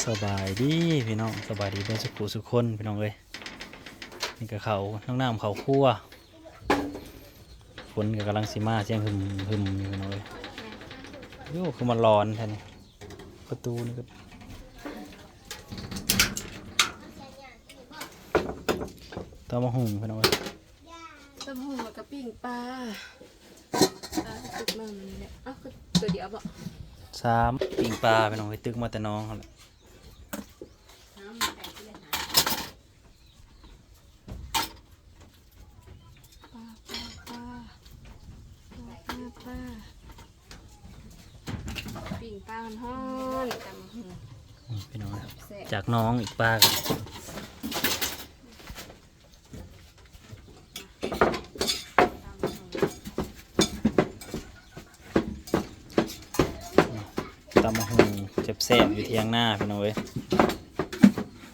สบายดีพี่น้องสบายดีเพื่อนสุขุสุขคนพี่น้องเลยนี่ก็เขาน้องน้ำเขาคั่วฝนก็กำลังสิมาเสียงหึมหึมอยู่พี่น้องเลยโย่คือมันร้อนแท้นี่ประตูนี่ก็ตามาหุ่งพี่น้องเลยตำหูกับปิ้งปลาปลาตึกมันนี่แหละเอ้าคือตัวเดียวบ่สามปิงปลาพี่น้องเลยตึกมาแต่น้องเขาแหละ ปลาปลาปลาปลาปลาปลาปิ้งปลามันฮ้อนตำหู อืมพี่น้องเลย แซ่บ จากน้องอีกปลากตำมะฮุงเจ็บแสบอยู่เทียงหน้าพี่น้องเว้ย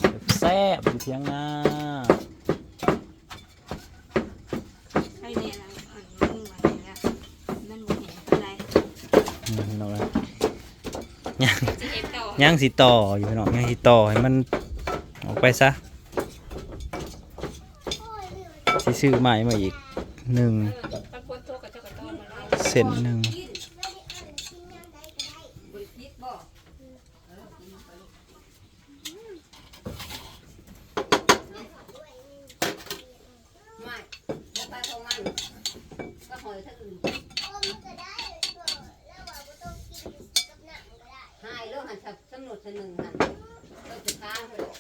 เจ็บแสบอยู่เทียงหน้า ไอ้เนี่ยนะอันมึงมาเนี่ยมันบ่เห็นอะไร อืมพี่น้องเว้ยยัง จะเห็นต่อ ยังสิต่ออยู่พี่น้องยังสิต่อให้มันออกไปซะสิซื้อใหม่มาอีกหนึ่งเจ้ากระต้อนมาแล้วเส้นหนึ่ง บริพิษบ่ ไม่แล้วปลาทองมันก็หอยทั้งอื่นหายแล้วหันสับสนุดสนึงหันก็จะค้างไปหรอก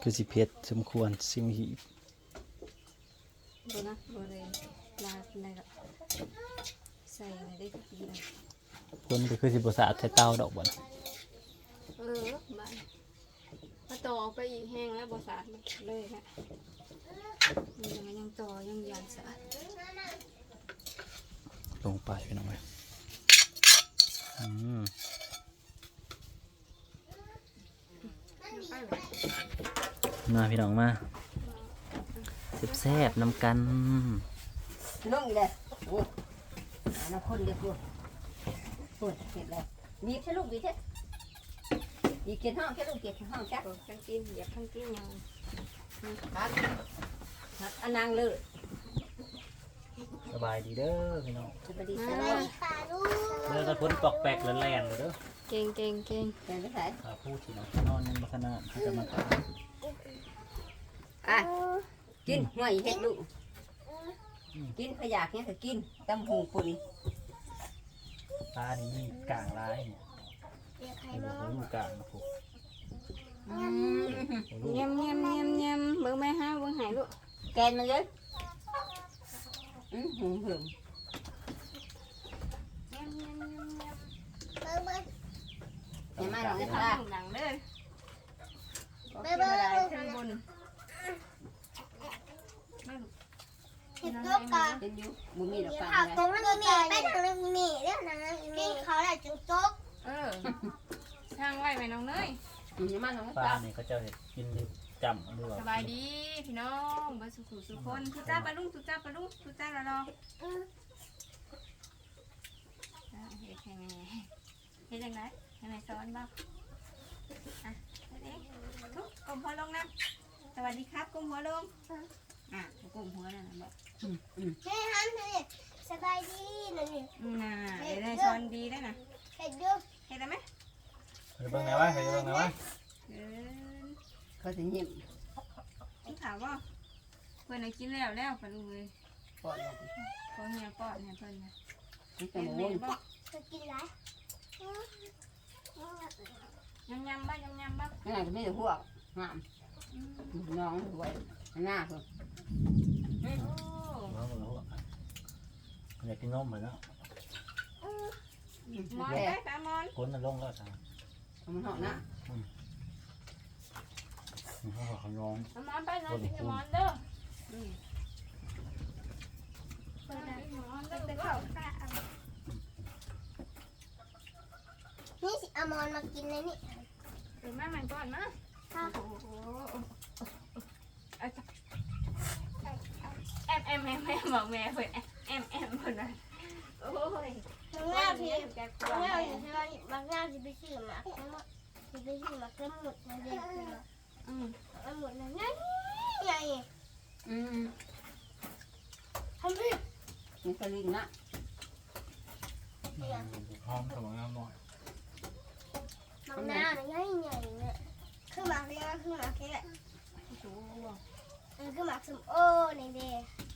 คือสิเพชรสมควรซิมหีบบ่นะบ่เลยลาอะไรก็ใส่อะไรได้ก็ดีนะคนก็คือสิบสะอาดใช้เต้าดอกบ่นะเออบ้านมาต่อไปอีกแห้งแล้วบสาดมันเลยนะมันยังยังต่อยังยานสาดลงไปพี่น้องเว้ยอืมไปเลย มาพี่น้องมาแซ่บๆนำกันน้องอีเลยโอ้ยหาน้ำคนเด็กอยู่โอ้ยเก็บเลยบีบใช่ลูกบีบใช่บีบเก็บห้องแค่ลูกเก็บห้องแค่บอกทั้งกินเหยียบทั้งกินยังครับครับอันนางเลยสบายดีเด้อพี่น้องสวัสดีมาจ้าเด้อตะพ้นปอกแปกแล่นๆเลยเด้อเก่งเก่งเก่งเป็นไม่ใช่ขาพูดสิน้องนอนยังบ่ขนาดที่จะมาทาน อะกินหัวอีเห็ดลูกกินขยะเนี่ยก็กินตำหูปุ๋ยปลานี่มีกลางร้ายเนี่ยไอ้บอกว่าอยู่กลางนะพวกอืมลูกเงียมเงียมเงียมเงียมเบิ่งแม่ฮะเบิ่งหายลูกแกนมันเลยอืมหึงหึงเงียมเงียมเงียมเงียมเห็นไหมหรอกเนี่ยทค่ะำหลังเด้อเบ้อเบ้อขึ้นบน เห็ดลูกกะเป็นอยู่บุมีดอกเดี๋ยวฟังเขาเลยตรงนั้นมีไปทางนั้นมีเรื่องนั้นมีเขาแหละจุ๊จกเออช่างไหวไหมน้องเนยอืมเห็นมหรอกนี่ยปลาเนี่ยเขาจะเห็ดกินดิบจำด้วยสบายดีพี่น้องเบอร์สุขุสุขคนทุจ้าปลาลุงทุจ้าปลาลุงทุจ้าละรอเฮ็ดให้แม่เฮ็ดยังไงให้แม่สอนบ้างอะเฮ็ดเองทุกกลมหัวลงนะสวัสดีครับกลมหัวลง อะกลมหัวนั่นนะบอกอืมอืมให้ฮันเลยสบายดีนะนี่อืมน่ะเดี๋ยวได้สอนดีได้นะเห็ดดูเฮ็ดได้ไหมเฮ้ยเบิ่งไหนวะเฮ้ยเบิ่งไหนวะเออเขาจะยิ้มพี่ถามว่าเพื่อนน่ะกินแล้วแล้วปลาลุงเลยก่อนเลยเขาเฮียป้อนให้เพื่อนนะนี่จะเป็นมาแม่วนบอกจะกินไรยำยำบ้างยำยำบ้างนี่จะไม่ได้หัวงามน้องสวยหน้าเพิ่นโอ้เอาเบิ่งเอยากกินนมเหมือนแล้วมอนได้ตามอนคนมันลงแล้วจ้ะมันหอมนะเขาบอกเขาร้องเอาหมอนไปนอนกินหมอนเด้ออืมนอนกินหมอนเด้อไปเด้เข้าอข้าวนี่สิอมอนมากินเลยนี่เดี๋ยวแม่มันก่อนนะข้าวโอ้โหเอาจ้ะแอมแอมแอมแอมบอกแม่เพื่อนแอมแอมเพื่อนนะโอ้ยเฮ้บางแง่ที่แกกลัวบางแง่แม่ที่ว่าบางแง่ที่ไปซื้อมาทั้งหมดที่ไปซื้อมาก็หมดนะเด็กอืมมันหมดนะนั่นไงอืมทำพี่นี่ก็ลิงนะหอมสมองงามหน่อยบางหน้าเนี่ยง่ายใหญ่เนี่ยคือหมากเรียกคือหมากแค่ชูคือหมากสมโอนี่เด้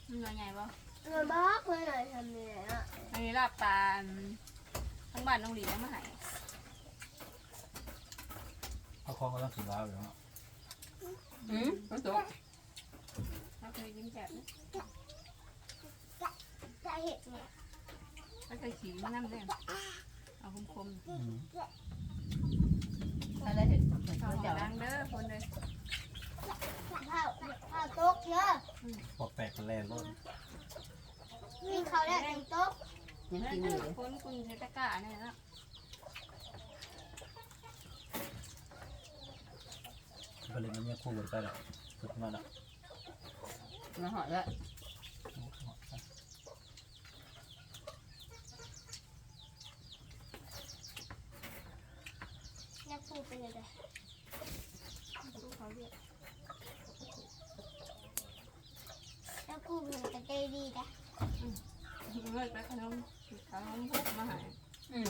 มันใหญ่ป่ะเงินบอกเงินหน่อยทำเนี่ยอะอันนี้ลาบตาลทั้งบ้านน้องหลีเอามาให้เอาคองก็ต้องถึงแล้วอยู่เนาะอืมมันตกเราเคยยิ้มแจ่มจะเห็ดเนี่ยเราเคยขี่น้ำเลยเอาคมคมอืมอะไรเห็ดๆข้าวหอเจ้ามดังเด้อคนเลย ข้าวข้าวตกเยอะปอแตกกันแลนรถวิ่งเขาได้เป็นตกยังกินอยู่คือคนคุณเทตะกร้าเนี่ยนะก็เลยมันยังคู่กันไปแล้วสุดมาแล้วมาหอดแล้วแล้วพูดไปเลยสู้เขาเรียก แล้วพูดมันจะใจ ดีนะเลิกไปขนมขนมพุกมาให้อืม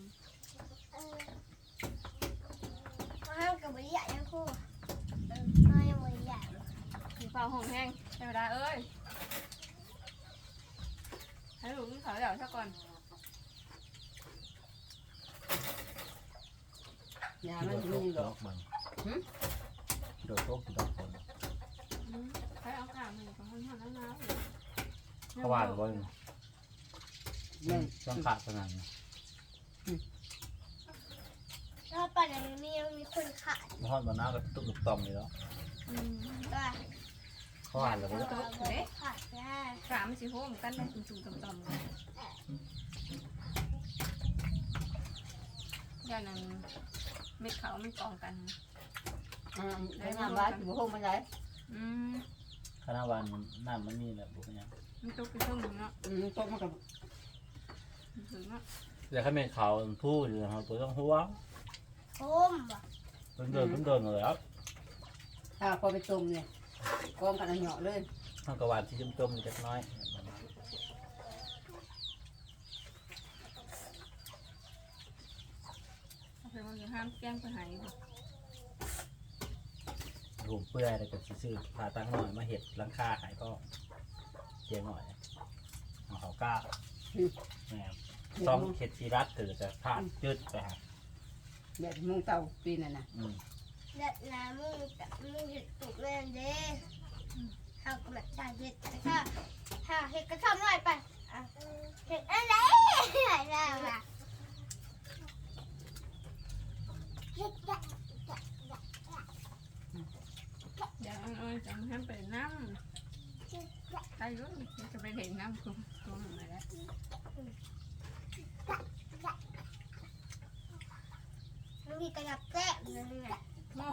มเออมาห้ามกับบริยายังคู่เออมายังบริยากินข้าวห้องแห้งใช่เวลาเอ้ย ให้ลูกกินข้าวเดี๋ยวซะก่อน ยามันมีโต๊ะดอกมันหึ โดดโต๊ะกี่ดอกคนใครเอาข้าวมาของคนหัวน้ำเขาวาดบ่อยยังต้องขาดขนาดนี้แล้วป่านนี้มีมีคนขายทอดบะน้าก็ตุ๊กตุ๊กต่อมอยู่แล้วอืมก็เขาวาดแล้วก็ขายได้สามสี่ห้องกันเลยจุ่มๆต่ำๆเลยย่านั้นเม็ดเขาไม่กองกัน อ่าไอ้น้ำบ้านอยู่ห้องมันไหนอืมคณะวันน้ำมันมีแหละบุกยังมันตกไปช่วงหนึ่งเนาะอืมตกมันกับถึงเนาะแต่ถ้าเป็นเขาพูดอยู่นะครับตัวต้องหัวโคมบ่เดินเดินเดินเลยครับถ้าพอไปต้มเนี่ยกองกันเอาเหยาะเลยข้างกวาดที่จมจมๆเล็กน้อยเอาไปมันจะห้ามแกล้งไปหายบ่ ถูกเปื่อยแล้วก็สิซื้อผ่าตั้งหน่อยมาเห็ดหลังคาขายก็เจียงหน่อยเอาเขาก้าแหมต้องเข็ดซีรัสถือจะผ่านจืดไปฮะแบบมุงเตาปีนั่นน่ะอืมเด็ดน้ำมึงกับมึงหยุดตุกเล่นเด้เอากระดาษเห็ดแล้วก็ถ้าเห็ดก็ทำหน่อยไปอะเห็ดอะไรอะไรล่ะเห็ดจะ อย่างนั้นเอ้ยจังห้ามไปน้ำใครรู้จะไปเห็นน้ำคุณตัวมันมาแล้ว มันมี กระดับแก้มนั่นไงหม้อ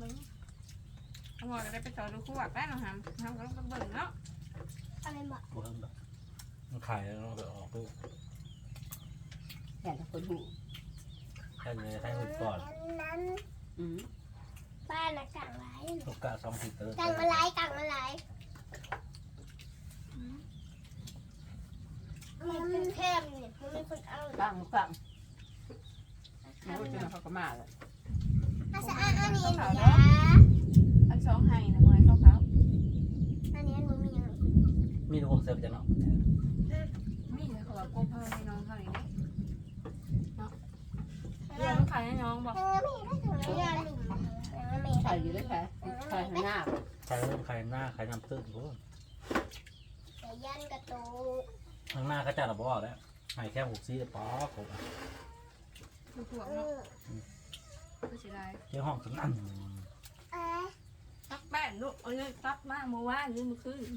มึงเอาหม้อจะได้ไปต่อดูคู่วักได้เนาะฮะทำก็ต้องเบิ่งเนาะอะไรบ่บุเพิ่มดอกมันขายแล้วเราไปออกลูกแค่ทุกคนหูแค่เลยให้หุ่นก่อน นั้น อืม บ้านนะกลางไรลูกกะสองสิบเตอร์กลางอะไรกลางอะไรมันเป็นแคมเนี่ยมันมีคนเอาฟังฟังโอ้ยจะมาเขาก็มาแล้วอาสะอาอันนี้นะอันสองให้นะมวยเขาเขาอันนี้มันมีอย่างมีทุกคนเสิร์ฟจะเนาะมีเลยเขาบอกโกเพอให้น้องเขาอย่างนี้เนาะเดี๋ยวต้องขายให้น้องบอกยังไม่ได้ถึงระยะหลุมยั งไม่ใส่อยู่ด้วยแค่ใส่ข้างหน้าขายเริ่มขายหน้าขายน้ำตื้นกูแต่ยันกระตูข้างหน้าก็จะระบอกแล้วให้แค่หกซี่ป๊อกผมดูพวกเอเนาะคือสิได้เจ้าห้องถึงนั่นเอ๊ะตักแป้งลูกเอ้ยตักมาเมื่อวานหรือเมื่อคืน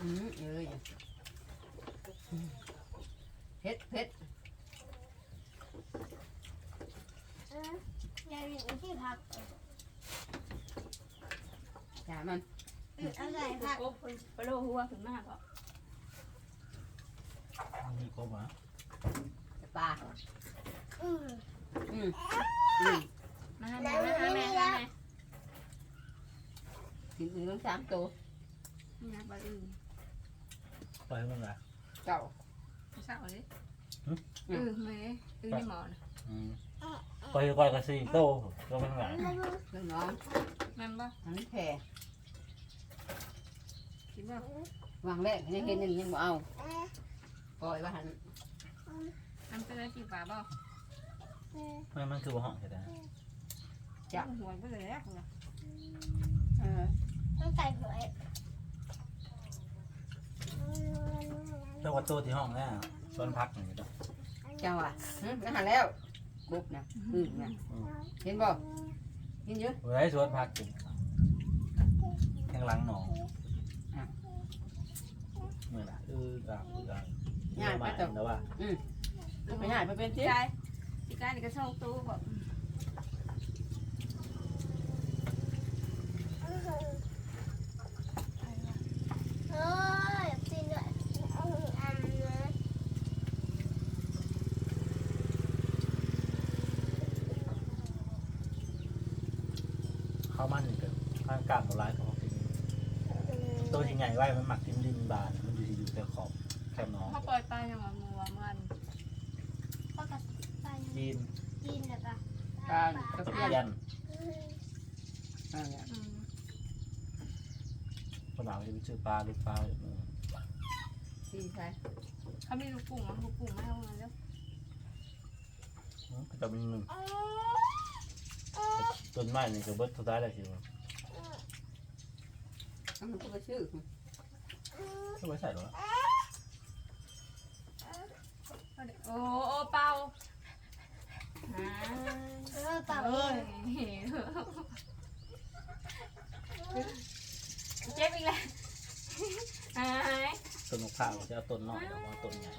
อืมเอ้ย เผ็ดเผ็ดยายมีที่พักอย่ามันเอาใส่ผักโอ้ยปลาโลหัวขึ้นมากก็มีครบอะปลาอืมอืมอืมมาให้แม่มาให้แม่ให้แม่กินอื่นต้องสามตัวนี่นะปลาอื่นปล่อยให้มันละเจ้าไม่เศร้าเลยหึเออแม่อือนี่หมอนะอืมปล่อยปล่อยกระสีโตก็มันหลา ยเรื่องน้องแม่นบ่อันนี้แผ่คิดบ่วางแรกยังเห็นอันนี้ยังบ่เอาปล่อยว่าหันอันเป็นอะไรกี่ปลาบ่ไม่มันคือว่าห้องใช่ไหมจับหัวไปเลยแรกเลยเออต้องใส่เผือก เจ้าว่าโตที่ห้องเนี่ยชวนพักหน่อยก็ได้เจ้าอะหึนั่นหันแล้วบุบนะอืมนะเห็นบ่เห็นเยอะเว้ยชวนพักกินข้างหลังหนองเมื่อไหร่เอออะเอออะง่ายไปมาต่อแล้วว่าไปง่ายไปเป็นพี่ที่กายพี่กายนี่ก็ช่องตู้บอก เฮ้ยกินด้วยอันนี้ ข้าวมันนี่ก็ข้างกลางกับร้านเขากินตัวที่ใหญ่ไว้มันหมักกินดินบานมันอยู่ที่อยู่แต่ขอบแคบหน้องเขาปล่อยปลาอย่างว่ามัวมันก็กระใส่ยีนกินแบบว่าการกระตะเพียนเพียนอ่าเนี่ยอืมคนหลังจะไปซื้อปลาลูกปลาอยู่นู่นที่ใช่เขามีลูกปุ่งมั้งลูกปุ่งไม่เอามาแล้วอืมก็จะมีหนึ่ง ต้นไม้นี่ก็เบิดทุกได้เลยสิวะแล้วมันก็ไปชื่อก็ไม่ใส่หรอกโอ้โอ้เป่าอ่าเออเปล่าเอเอ้งยเจ็บอีกแล้วหายต้นมะพร้าวจะเอาต้นน้อยเอามาต้นใหญ่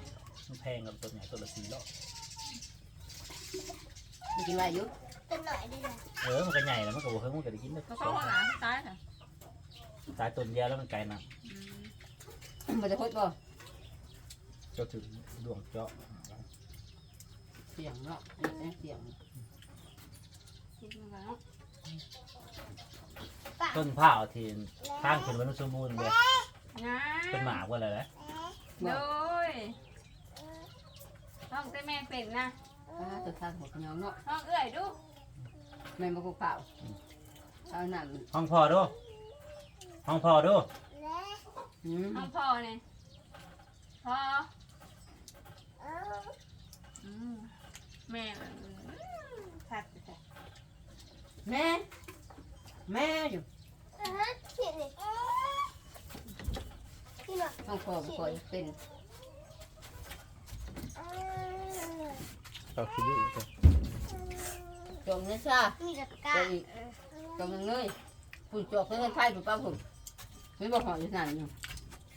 มันแพงกับต้นใหญ่ต้นละสี่ร้อยมีกินอะไรอยู่ เป็นหน่อยได้ไหมเออมันก็ใหญ่แล้วมันก็บอกเฮ้ยมันก็ได้กินได้เขาเข้าห้องน้ำตายเหรอตายต้นเดียวแล้วมันไกลนะอืมมันจะพดบ่ก็ถึงดวงเจาะเสียงเนาะนี่เสียงคิดมาแล้วต้นผ้าวที่ข้างขึ้นมันสมบูรณ์เลยนะเป็นหมากว่าอะไรนะโดยต้องแต่แม่เป็นนะอ่าตัวทางหัวเหนียวเนาะต้องเอื้อยดู แม่มาคุกเปล่าเอาหนังห้องพ่อดูห้องพ่อดูอืมห้องพ่อเนี่ยพ่ออืมแม่มันทัดไปแต่แม่แม่อยู่เออเห็นเลยพี่หน่อยห้องพ่อบ่ค่อยเป็นก็คิดดู จมนะจ้ามีตะกร้าจมเงยฝุ่นจอกเงินไทยถูกป่ะผมไม่บอกหอยอยู่นั่นอยู่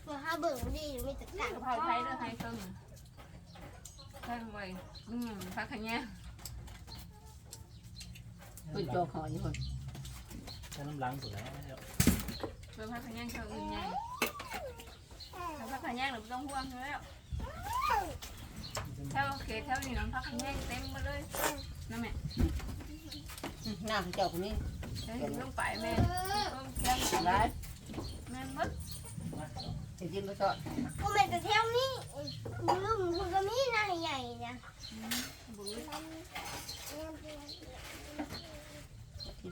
เมื่อห้าเบิ่งดีมีตะกร้ากะเพราไทยเลือกไทยตึงแท่งไว้อืมพักขะแยงฝุ่นจอกหอยอยู่คนใช้น้ำล้างถูกแล้วเพื่อพักขะแยงเท่าอื่นใหญ่ถ้าพักขะแยงเราไม่ต้องห่วงอยู่แล้วเท่าเขตเท่านี้น้องพักขะแยงเต็มหมาเลย นั่นแม่หน้าของเจ้าคนนี้เห็นลงไปแม่ต้องแก้มร้ายแม่มดจะกินมาสอดก็เป็นแต่เท่านี้ลุงคุณก็มีหน้าใหญ่เนี่ยบุ้ย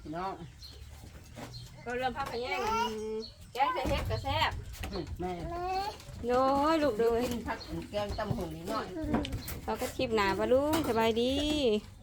พี่น้องก็เริ่มพักขะแยงแกงใส่เฮ็ดกระแซบแม่แม่โน้ยลูกเด้อกินผักแกงตำหูนิดหน่อยเราก็คลิปหนาปะลุงสบายดี